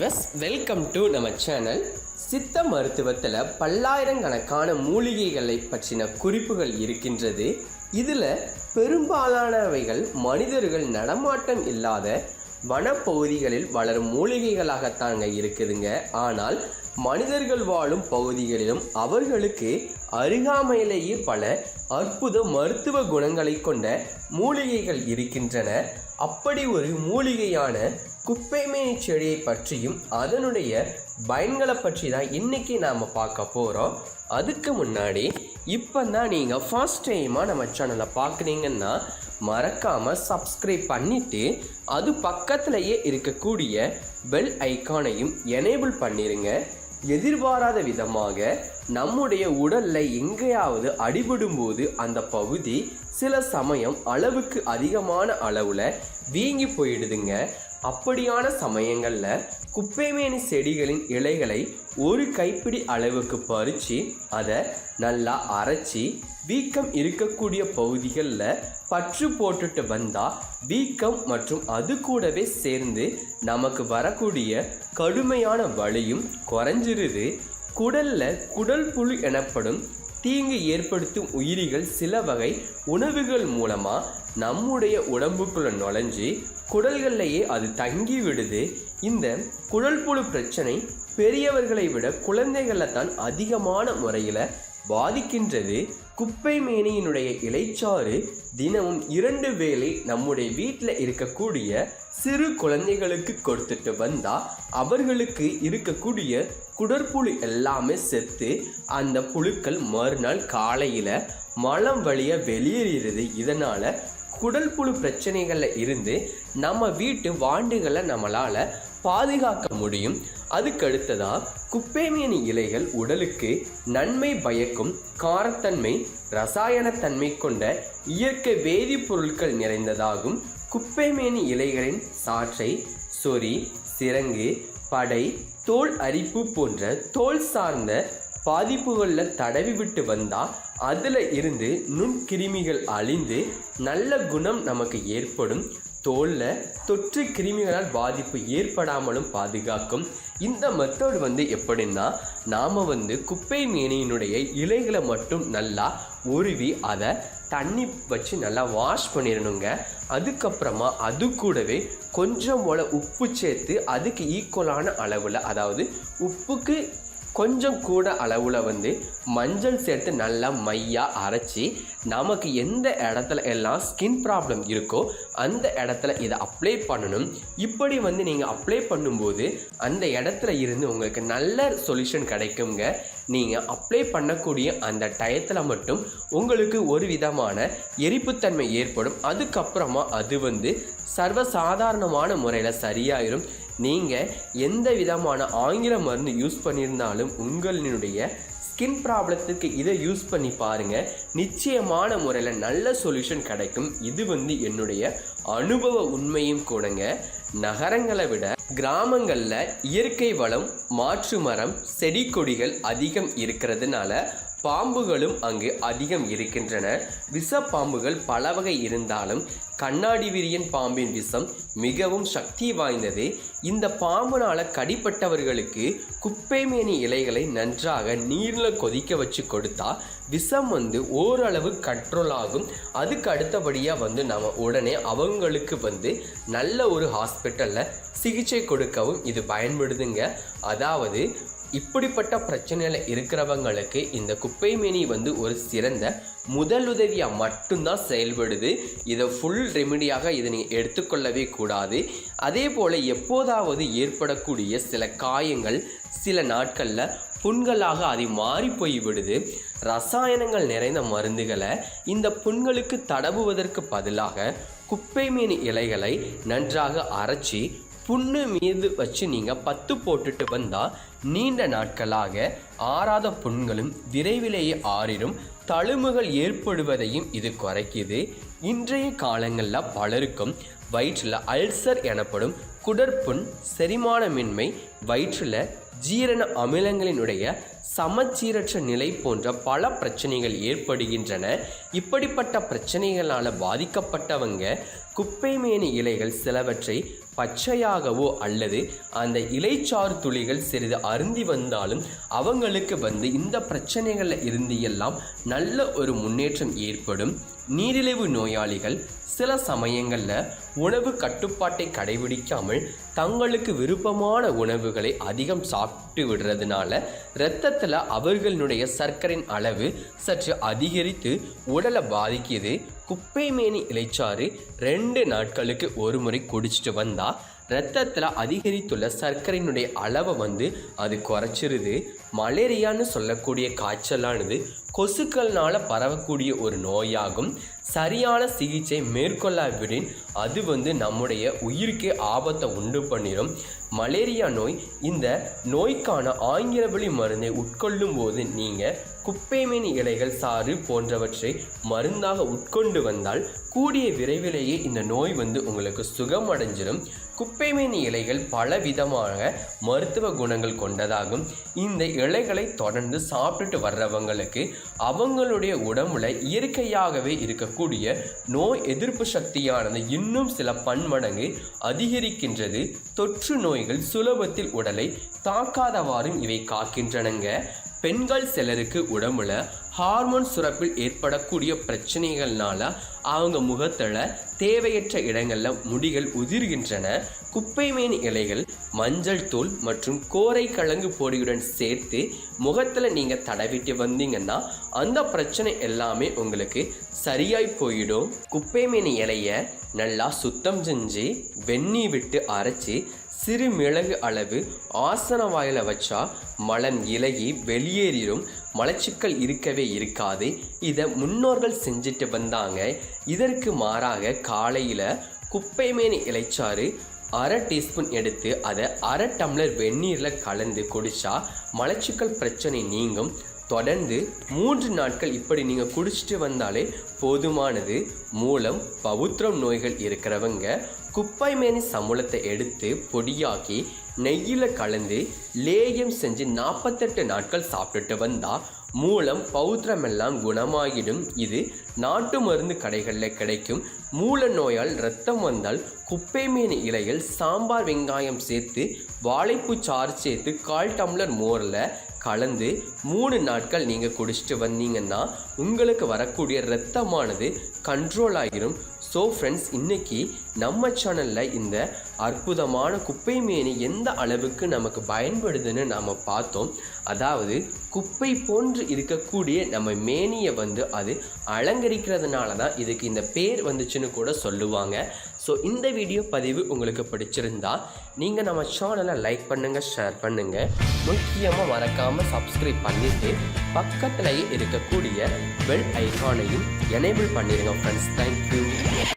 விவஸ் welcome to நம்ம channel சித்த மருத்துவத்தில் பல்லாயிரக்கணக்கான மூலிகைகளை பற்றின குறிப்புகள் இருக்கின்றது. இதில் பெரும்பாலானவைகள் மனிதர்கள் நடமாட்டம் இல்லாத வனப்பகுதிகளில் வளரும் மூலிகைகளாகத்தாங்க இருக்குதுங்க. ஆனால் மனிதர்கள் வாழும் பகுதிகளிலும் அவர்களுக்கு அருகாமையிலேயே பல அற்புத மருத்துவ குணங்களை கொண்ட மூலிகைகள் இருக்கின்றன. அப்படி ஒரு மூலிகையான குப்பைமேனி செடியை பற்றியும் அதனுடைய பயன்களை பற்றி தான் இன்னைக்கு நாம் பார்க்க போகிறோம் அதுக்கு முன்னாடி இப்போ தான் நீங்கள் ஃபர்ஸ்ட் டைமாக நம்ம சேனலை பார்க்குறீங்கன்னா மறக்காமல் சப்ஸ்கிரைப் பண்ணிவிட்டு அது பக்கத்துலேயே இருக்கக்கூடிய பெல் ஐக்கானையும் எனேபிள் பண்ணிடுங்க எதிர்பாராத விதமாக நம்முடைய உடலில் எங்கேயாவது அடிபடும்போது அந்த பகுதி சில சமயம் அளவுக்கு அதிகமான அளவில் வீங்கி போயிடுதுங்க. அப்படியான சமயங்களில் குப்பைமேனி செடிகளின் இலைகளை ஒரு கைப்பிடி அளவுக்கு பறித்து அதை நல்லா அரைச்சி வீக்கம் இருக்கக்கூடிய பகுதிகளில் பற்று போட்டுட்டு வந்தால் வீக்கம் மற்றும் அது கூடவே சேர்ந்து நமக்கு வரக்கூடிய கடுமையான வலியும் குறைஞ்சிருது. குடலில் குடல் புழு எனப்படும் தீங்கு ஏற்படுத்தும் உயிரிகள் சில வகை உணவுகள் மூலமாக நம்முடைய உடம்புக்குள்ள நுழைஞ்சு குடல்கள்லையே அது தங்கி விடுது. இந்த குடல் புழு பிரச்சனை பெரியவர்களை விட குழந்தைகளை தான் அதிகமான முறையில் பாதிக்கின்றது. குப்பை மேனியினுடைய இலைச்சாறு தினமும் இரண்டு வேளை நம்முடைய வீட்டில் இருக்கக்கூடிய சிறு குழந்தைகளுக்கு கொடுத்துட்டு வந்தால் அவர்களுக்கு இருக்கக்கூடிய குடற்புழு எல்லாமே செத்து அந்த புழுக்கள் மறுநாள் காலையில் மலம் வழிய வெளியேறுகிறது இதனால் குடல் புழு பிரச்சனைகளில் இருந்து நம்ம வீட்டு வாண்டுகளை நம்மளால் பாதுகாக்க முடியும். அதுக்கடுத்ததாக அடுத்ததா குப்பைமேனி இலைகள் உடலுக்கு நன்மை பயக்கும் காரத்தன்மை ரசாயனத்தன்மை கொண்ட இயற்கை வேதிப்பொருட்கள் நிறைந்ததாகும் குப்பைமேனி இலைகளின் சாற்றை சொறி சிரங்கு படை தோல் அரிப்பு போன்ற தோல் சார்ந்த பாதிப்புகளில் தடவி விட்டு வந்தால் அதில் இருந்து நுண்கிருமிகள் அழிந்து நல்ல குணம் நமக்கு ஏற்படும். தோலில் தொற்று கிருமிகளால் பாதிப்பு ஏற்படாமலும் பாதுகாக்கும். இந்த மெத்தட் வந்து எப்படின்னா நாம் வந்து குப்பை மீனியினுடைய இலைகளை மட்டும் நல்லா உருவி அதை தண்ணி வச்சு நல்லா வாஷ் பண்ணிடணுங்க. அதுக்கப்புறமா அது கூடவே கொஞ்சம் போல் உப்பு சேர்த்து அதுக்கு ஈக்குவலான அளவில் அதாவது உப்புக்கு கொஞ்சம் கூட அளவில் வந்து மஞ்சள் சேர்த்து நல்லா மையாக அரைச்சி நமக்கு எந்த இடத்துல எல்லாம் ஸ்கின் ப்ராப்ளம் இருக்கோ அந்த இடத்துல இதை அப்ளை பண்ணணும். இப்படி வந்து நீங்கள் அப்ளை பண்ணும்போது அந்த இடத்துல இருந்து உங்களுக்கு நல்ல சொல்யூஷன் கிடைக்குங்க. நீங்கள் அப்ளை பண்ணக்கூடிய அந்த டயத்தில் மட்டும் உங்களுக்கு ஒரு விதமான எரிப்புத்தன்மை ஏற்படும். அதுக்கப்புறமா அது வந்து சர்வசாதாரணமான முறையில் சரியாயிரும். நீங்கள் எந்த விதமான ஆங்கில மருந்து யூஸ் பண்ணியிருந்தாலும் உங்களினுடைய ஸ்கின் ப்ராப்ளத்துக்கு இதை யூஸ் பண்ணி பாருங்கள் நிச்சயமான முறையில் நல்ல சொல்யூஷன் கிடைக்கும். இது வந்து என்னுடைய அனுபவ உண்மையும் கூடங்க. நகரங்களை விட கிராமங்களில் இயற்கை வளம் மாற்று மரம் செடி கொடிகள் அதிகம் இருக்கிறதுனால பாம்புகளும் அங்கு அதிகம் இருக்கின்றன. விஷ பாம்புகள் பல வகை இருந்தாலும் கண்ணாடி விரியன் பாம்பின் விஷம் மிகவும் சக்தி வாய்ந்தது. இந்த பாம்புனால கடிப்பட்டவர்களுக்கு குப்பைமேனி இலைகளை நன்றாக நீரில் கொதிக்க வச்சு கொடுத்தா விஷம் வந்து ஓரளவு கண்ட்ரோல் ஆகும். அதுக்கு அடுத்தபடியாக வந்து நம்ம உடனே அவங்களுக்கு வந்து நல்ல ஒரு ஹாஸ்பிட்டலில் சிகிச்சை கொடுக்கவும் இது பயன்படுதுங்க. அதாவது இப்படிப்பட்ட பிரச்சனையில் இருக்கிறவங்களுக்கு இந்த குப்பைமேனி வந்து ஒரு சிறந்த முதலுதவியாக மட்டும்தான் செயல்படுது. இதை ஃபுல் ரெமிடியாக இதை நீங்கள் எடுத்துக்கொள்ளவே கூடாது. அதே போல் எப்போதாவது ஏற்படக்கூடிய சில காயங்கள் சில நாட்களில் புண்களாக அது மாறி போய் விடுது ரசாயனங்கள் நிறைந்த மருந்துகளை இந்த புண்களுக்கு தடவுவதற்கு பதிலாக குப்பைமேனி இலைகளை நன்றாக அரைச்சி புண்ணு மீது வச்சு நீங்கள் பத்து போட்டுட்டு வந்தால் நீண்ட நாட்களாக ஆறாத புண்களும் விரைவிலேயே ஆறிடும். தழும்புகள் ஏற்படுவதையும் இது குறைக்குது. இன்றைய காலங்களில் பலருக்கும் வயிற்றில் அல்சர் எனப்படும் குடற்புண் செரிமானமின்மை வயிற்றில் ஜீரண அமிலங்களினுடைய சமச்சீரற்ற நிலை போன்ற பல பிரச்சனைகள் ஏற்படுகின்றன. இப்படிப்பட்ட பிரச்சனைகளால் பாதிக்கப்பட்டவங்க குப்பைமேனி இலைகள் சிலவற்றை பச்சையாகவோ அல்லது அந்த இலைச்சாறு துளிகள் சிறிது அருந்தி வந்தாலும் அவங்களுக்கு வந்து இந்த பிரச்சனைகளில் இருந்து எல்லாம் நல்ல ஒரு முன்னேற்றம் ஏற்படும். நீரிழிவு நோயாளிகள் சில சமயங்களில் உணவு கட்டுப்பாட்டை கடைபிடிக்காமல் தங்களுக்கு விருப்பமான உணவுகளை அதிகம் சாப்பிட்டு விடுறதுனால இரத்தத்தில் அவர்களுடைய சர்க்கரையின் அளவு சற்று அதிகரித்து உடலை பாதிக்குது. குப்பைமேனி இலைச்சாறு ரெண்டு நாட்களுக்கு ஒரு முறை குடிச்சிட்டு வந்தால் ரத்தத்தில் அதிகரித்துள்ள சர்க்கரையினுடைய அளவை வந்து அது குறைச்சிருது. மலேரியான்னு சொல்லக்கூடிய காய்ச்சலானது கொசுக்கள்னால பரவக்கூடிய ஒரு நோயாகும். சரியான சிகிச்சை மேற்கொள்ளாவிடின் அது வந்து நம்முடைய உயிருக்கே ஆபத்தை உண்டு பண்ணிடும் மலேரியா நோய் இந்த நோய்க்கான ஆங்கில வழி மருந்தை உட்கொள்ளும் போது நீங்கள் குப்பைமேனி இலைகள் சாறு போன்றவற்றை மருந்தாக உட்கொண்டு வந்தால் கூடிய விரைவிலேயே இந்த நோய் வந்து உங்களுக்கு சுகமடைஞ்சிடும் குப்பைமேனி இலைகள் பல விதமாக மருத்துவ குணங்கள் கொண்டதாகும். இந்த இலைகளை தொடர்ந்து சாப்பிட்டுட்டு வர்றவங்களுக்கு அவங்களுடைய உடம்புல இயற்கையாகவே இருக்கக்கூடிய நோய் எதிர்ப்பு சக்தியானது இன்னும் சில பன்மடங்கு அதிகரிக்கின்றது. தொற்று நோய்கள் சுலபத்தில் உடலை தாக்காதவாறும் இவை காக்கின்றனங்க. பெண்கள் சிலருக்கு உடம்புல ஹார்மோன் சுரப்பில் ஏற்படக்கூடிய பிரச்சனைகள்னால அவங்க முகத்தில் தேவையற்ற இடங்களில் முடிகள் உதிர்கின்றன. குப்பைமேனி இலைகள் மஞ்சள் தூள் மற்றும் கோரை கிழங்கு பொடியுடன் சேர்த்து முகத்தில் நீங்கள் தடவிட்டு வந்தீங்கன்னா அந்த பிரச்சனை எல்லாமே உங்களுக்கு சரியாய் போயிடும். குப்பைமேனி இலையை நல்லா சுத்தம் செஞ்சு வெந்நீர் விட்டு அரைச்சி சிறு மிளகு அளவு ஆசன வாயில் வச்சா மலம் இலகி வெளியேறிடும் மலச்சிக்கல் இருக்கவே இருக்காது. இதை முன்னோர்கள் செஞ்சுட்டு வந்தாங்க. இதற்கு மாறாக காலையில் குப்பைமேனி இலைச்சாறு அரை டீஸ்பூன் எடுத்து அதை அரை டம்ளர் வெந்நீரில் கலந்து குடித்தா மலச்சிக்கல் பிரச்சனை நீங்கும். தொடர்ந்து மூன்று நாட்கள் இப்படி நீங்கள் குடிச்சிட்டு வந்தாலே போதுமானது. மூலம் பவுத்திரம் நோய்கள் இருக்கிறவங்க குப்பைமேனி சமூலத்தை எடுத்து பொடியாக்கி நெய்யில் கலந்து லேயம் செஞ்சு நாற்பத்தெட்டு நாட்கள் சாப்பிட்டுட்டு வந்தால் மூலம் பௌத்திரமெல்லாம் குணமாகிடும். இது நாட்டு மருந்து கடைகளில் கிடைக்கும். மூல நோயால் ரத்தம் வந்தால் குப்பை மீன் இலையில் சாம்பார் வெங்காயம் சேர்த்து வாழைப்பூ சாறு சேர்த்து கால் டம்ளர் மோரில் கலந்து மூணு நாட்கள் நீங்கள் குடிச்சிட்டு வந்தீங்கன்னா உங்களுக்கு வரக்கூடிய ரத்தமானது கண்ட்ரோல் ஆகிரும். ஸோ ஃப்ரெண்ட்ஸ் இன்றைக்கி நம்ம சேனலில் இந்த அற்புதமான குப்பை மேனி எந்த அளவுக்கு நமக்கு பயன்படுதுன்னு நாம் பார்த்தோம். அதாவது குப்பை போன்று இருக்கக்கூடிய நம்ம மேனியை வந்து அது அலங்கரிக்கிறதுனால தான் இதுக்கு இந்த பேர் வந்துச்சுன்னு கூட சொல்லுவாங்க. ஸோ இந்த வீடியோ பதிவு உங்களுக்கு பிடிச்சிருந்தா நீங்கள் நம்ம சேனலை லைக் பண்ணுங்கள் ஷேர் பண்ணுங்கள் முக்கியமாக மறக்காமல் சப்ஸ்கிரைப் பண்ணிவிட்டு பக்கத்துலேயே இருக்கக்கூடிய பெல் ஐக்கானையும் எனேபிள் பண்ணிடுங்க ஃப்ரெண்ட்ஸ் தேங்க்யூ